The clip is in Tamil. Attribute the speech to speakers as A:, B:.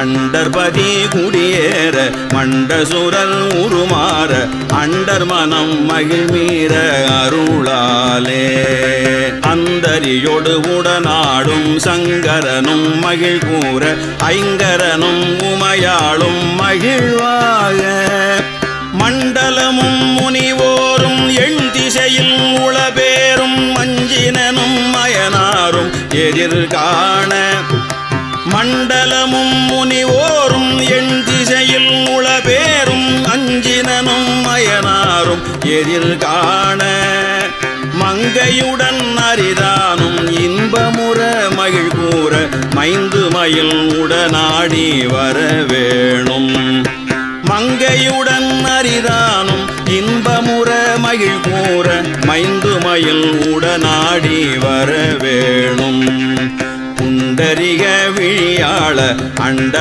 A: அண்டர்பதி குடியேற மண்டசுரல் உருமாற அண்டர் மனம் மகிழ்மீற அருளாலே. அந்தரியோடு உடனாடும் சங்கரனும் மகிழ் கூற ஐங்கரனும் உமையாளும் மகிழ்வாக. மண்டலமும் முனிவோரும் எண் திசையில் உளபேரும் மஞ்சினனும் மயனாரும் எதிர்காண மண்டலமும் முனிவோரும் எண் திசையில் முளபேரும் அஞ்சினனும் மயனாரும் எதிர்காண மங்கையுடன் அரிதானும் இன்பமுற மகிழ் கூற மைந்து மயில் உடனாடி வர வேணும் மங்கையுடன் அரிதானும் இன்பமுற மகிழ் கூற மைந்து மயில் உடனாடி வர வேணும் புண்டரிக விழியாள அண்ட